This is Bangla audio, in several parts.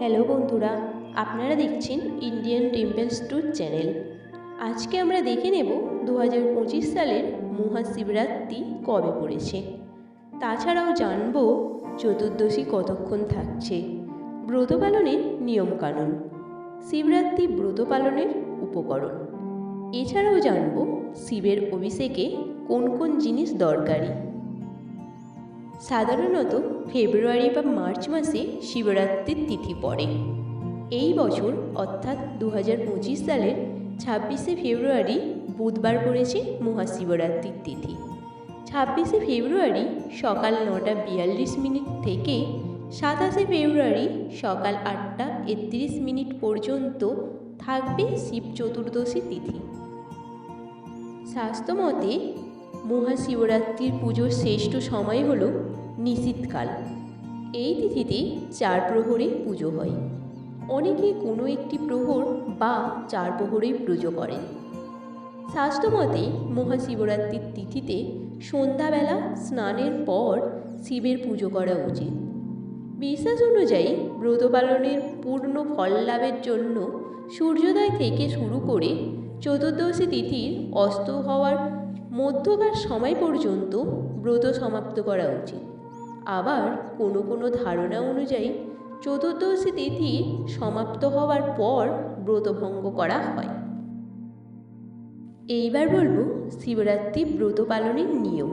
হ্যালো বন্ধুরা, আপনারা দেখছেন ইন্ডিয়ান টেম্পলস ট্যুর চ্যানেল আজকে আমরা দেখে নেব দু হাজার পঁচিশ সালের মহাশিবরাত্রি কবে পড়েছে। তাছাড়াও জানব চতুর্দশী কতক্ষণ থাকছে, ব্রত পালনের নিয়মকানুন, শিবরাত্রি ব্রত পালনের উপকরণ। এছাড়াও জানব শিবের অভিষেকে কোন কোন জিনিস দরকারি। সাধারণত ফেব্রুয়ারি বা মার্চ মাসে শিবরাত্রির তিথি পড়ে। এই বছর, অর্থাৎ দু হাজার পঁচিশ সালের ছাব্বিশে ফেব্রুয়ারি বুধবার পড়েছে মহাশিবরাত্রির তিথি। ছাব্বিশে ফেব্রুয়ারি সকাল নটা বিয়াল্লিশ মিনিট থেকে সাতাশে ফেব্রুয়ারি সকাল আটটা একত্রিশ মিনিট পর্যন্ত থাকবে শিব চতুর্দশী তিথি। স্বাস্থ্যমতে মহাশিবরাত্রির পুজোর শ্রেষ্ঠ সময় হল নিশীতকাল এই তিথিতে চার প্রহরে পুজো হয়। অনেকে কোনো একটি প্রহর বা চার প্রহরেই পুজো করেন। স্বাস্থ্যমতে মহাশিবরাত্রির তিথিতে সন্ধ্যাবেলা স্নানের পর শিবের পুজো করা উচিত। বিশ্বাস অনুযায়ী ব্রত পালনের পূর্ণ ফল লাভের জন্য সূর্যোদয় থেকে শুরু করে চতুর্দশী তিথির অস্ত হওয়ার মধ্যকার সময় পর্যন্ত ব্রত সমাপ্ত করা উচিত। আবার কোনো কোনো ধারণা অনুযায়ী চতুর্দশী তিথি সমাপ্ত হওয়ার পর ব্রতভঙ্গ করা হয়। এইবার বলব শিবরাত্রি ব্রত পালনের নিয়ম।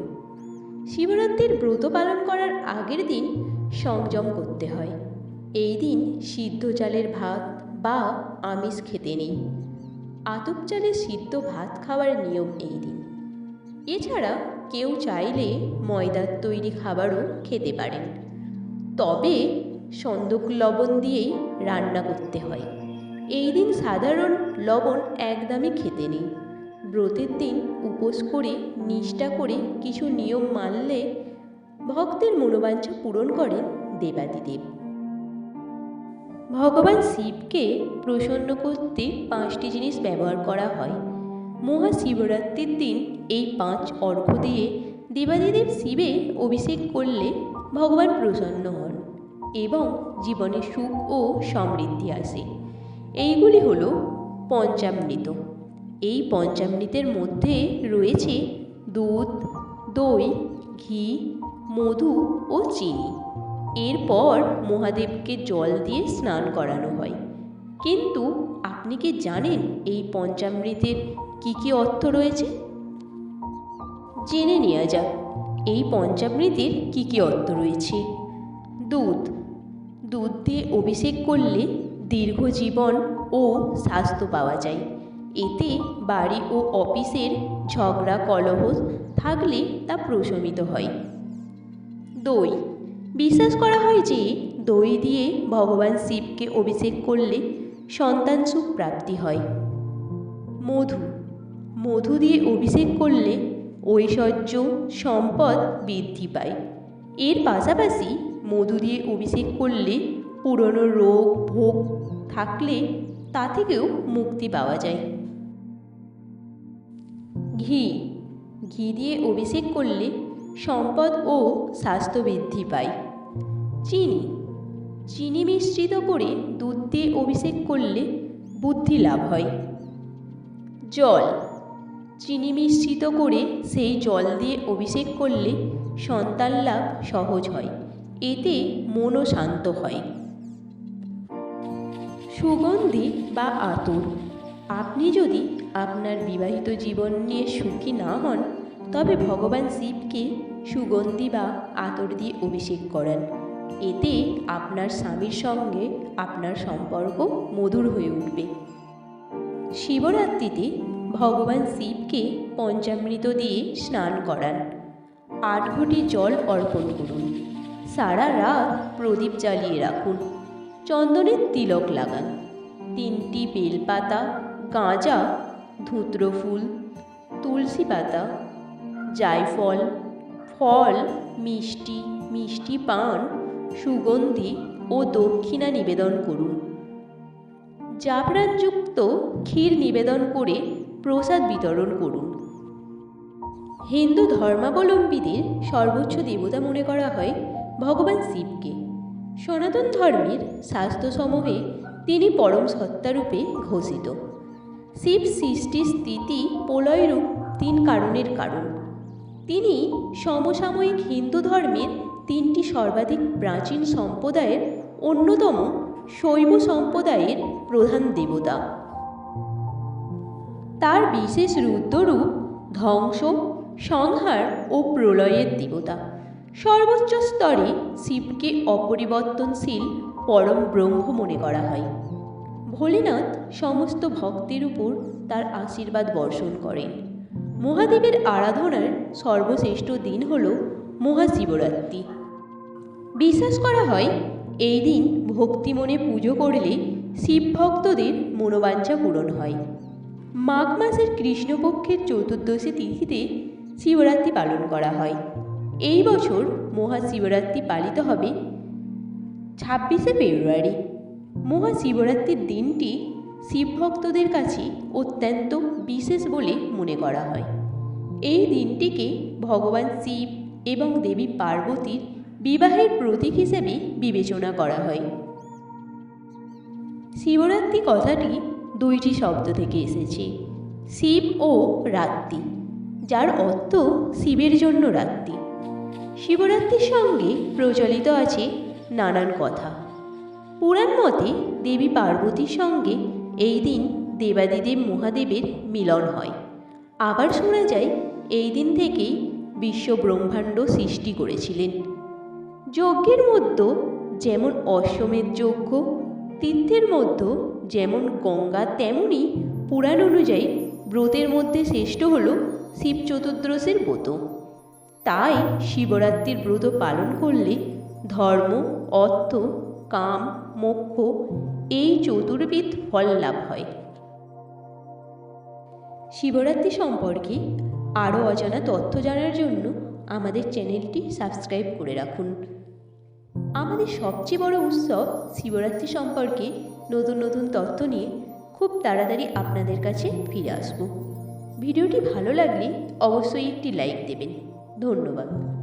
শিবরাত্রির ব্রত পালন করার আগের দিন সংযম করতে হয়। এই দিন সিদ্ধ চালের ভাত বা আমিষ খেতে নেই। আতপ চালের সিদ্ধ ভাত খাওয়ার নিয়ম এই দিন। এছাড়া কেউ চাইলে ময়দার তৈরি খাবারও খেতে পারেন। তবে সন্দক লবণ দিয়েই রান্না করতে হয়। এই দিন সাধারণ লবণ একদমই খেতে নেই। ব্রতের দিন উপোস করে, নিষ্ঠা করে কিছু নিয়ম মানলে ভক্তের মনোবাঞ্ছা পূরণ করেন দেবাদিদেব। ভগবান শিবকে প্রসন্ন করতে পাঁচটি জিনিস ব্যবহার করা হয়। মহাশিবরাত্রির দিন এই পাঁচ অর্ঘ্য দিয়ে দেবাদিদেব শিবের অভিষেক করলে ভগবান প্রসন্ন হন এবং জীবনে সুখ ও সমৃদ্ধি আসে। এইগুলি হল পঞ্চামৃত। এই পঞ্চামৃতের মধ্যে রয়েছে দুধ, দই, ঘি, মধু ও চিনি। এরপর মহাদেবকে জল দিয়ে স্নান করানো হয়। কিন্তু আপনি কি জানেন এই পঞ্চামৃতের কী কী অর্থ রয়েছে? জেনে নেওয়া যাক, এই পঞ্চামৃতের কী কী অর্থ রয়েছে? দুধ দুধ দিয়ে অভিষেক করলে দীর্ঘ জীবন ও স্বাস্থ্য পাওয়া যায়। এতে বাড়ি ও অফিসের ঝগড়া, কলহ থাকলে তা প্রশমিত হয়। দই, বিশ্বাস করা হয় যে দই দিয়ে ভগবান শিবকে অভিষেক করলে সন্তান সুখ প্রাপ্তি হয়। মধু। মধু দিয়ে অভিষেক করলে ঐশ্বর্য, সম্পদ বৃদ্ধি পায়। এর পাশাপাশি মধু দিয়ে অভিষেক করলে পুরনো রোগ, ভোগ থাকলে তা থেকেও মুক্তি পাওয়া যায়। ঘি। ঘি দিয়ে অভিষেক করলে সম্পদ ও স্বাস্থ্য বৃদ্ধি পায়। চিনি। চিনি মিশ্রিত করে দুধ দিয়ে অভিষেক করলে বুদ্ধি লাভ হয়। জল। চিনি মিশ্রিত করে সেই জল দিয়ে অভিষেক করলে সন্তান লাভ সহজ হয়। এতে মনও শান্ত হয়। সুগন্ধি বা আতর। আপনি যদি আপনার বিবাহিত জীবন নিয়ে সুখী না হন, তবে ভগবান শিবকে সুগন্ধি বা আতর দিয়ে অভিষেক করান। এতে আপনার স্বামীর সঙ্গে আপনার সম্পর্ক মধুর হয়ে উঠবে। শিবরাত্রিতে ভগবান শিবকে পঞ্চামৃত দিয়ে স্নান করান। আট ঘটি জল অর্পণ করুন। সারা রাত প্রদীপ জ্বালিয়ে রাখুন। চন্দনের তিলক লাগান। তিনটি বেলপাতা, গাঁজা ধুত্র ফুল তুলসী পাতা, জায়ফল, ফল, মিষ্টি মিষ্টি পান সুগন্ধি ও দক্ষিণা নিবেদন করুন। জাফরানযুক্ত ক্ষীর নিবেদন করে প্রসাদ বিতরণ করুন। হিন্দু ধর্মাবলম্বীদের সর্বোচ্চ দেবতা মনে করা হয় ভগবান শিবকে। সনাতন ধর্মের শাস্ত্রসমূহে তিনি পরম সত্তারূপে ঘোষিত। শিব সৃষ্টি স্থিতি প্রলয়রূপ তিন কারণের কারণ। তিনি সমসাময়িক হিন্দু ধর্মের তিনটি সর্বাধিক প্রাচীন সম্প্রদায়ের অন্যতম শৈব সম্প্রদায়ের প্রধান দেবতা। তার বিশেষ রুদ্ররূপ ধ্বংস, সংহার ও প্রলয়ের দেবতা। সর্বোচ্চ স্তরে শিবকে অপরিবর্তনশীল পরম ব্রহ্ম মনে করা হয়। ভোলেনাথ সমস্ত ভক্তের উপর তার আশীর্বাদ বর্ষণ করেন। মহাদেবের আরাধনার সর্বশ্রেষ্ঠ দিন হল মহাশিবরাত্রি। বিশ্বাস করা হয়, এই দিন ভক্তি মনে পুজো করলে শিব ভক্তদের মনোবাঞ্ছা পূরণ হয়। মাঘ মাসের কৃষ্ণপক্ষের চতুর্দশী তিথিতে শিবরাত্রি পালন করা হয়। এই বছর মহাশিবরাত্রি পালিত হবে ছাব্বিশে ফেব্রুয়ারি। মহাশিবরাত্রির দিনটি শিব ভক্তদের কাছে অত্যন্ত বিশেষ বলে মনে করা হয়। এই দিনটিকে ভগবান শিব এবং দেবী পার্বতীর বিবাহের প্রতীক হিসেবে বিবেচনা করা হয়। শিবরাত্রি কথাটি দুইটি শব্দ থেকে এসেছে। শিব ও রাত্রি, যার অর্থ শিবের জন্য রাত্রি। শিবরাত্রির সঙ্গে প্রচলিত আছে নানান কথা। পুরাণ মতে দেবী পার্বতীর সঙ্গে এই দিন দেবাদিদেব মহাদেবের মিলন হয়। আবার শোনা যায়, এই দিন থেকেই বিশ্ব ব্রহ্মাণ্ড সৃষ্টি করেছিলেন। যজ্ঞের মধ্যে যেমন অশ্বমেধ যজ্ঞ, তীর্থের মধ্যে যেমন গঙ্গা, তেমনি পুরাণ অনুযায়ী ব্রতের মধ্যে শ্রেষ্ঠ হল শিব চতুর্দশীর ব্রত। তাই শিবরাত্রির ব্রত পালন করলে ধর্ম, অর্থ, কাম, মোক্ষ এই চতুর্বিধ ফল লাভ হয়। শিবরাত্রি সম্পর্কে আরও অজানা তথ্য জানার জন্য আমাদের চ্যানেলটি সাবস্ক্রাইব করে রাখুন। আমাদের সবচেয়ে বড় উৎসব শিবরাত্রি সম্পর্কে নতুন নতুন তথ্য নিয়ে খুব তাড়াতাড়ি আপনাদের কাছে ফিরে আসব। ভিডিওটি ভালো লাগলে অবশ্যই একটি লাইক দেবেন। ধন্যবাদ।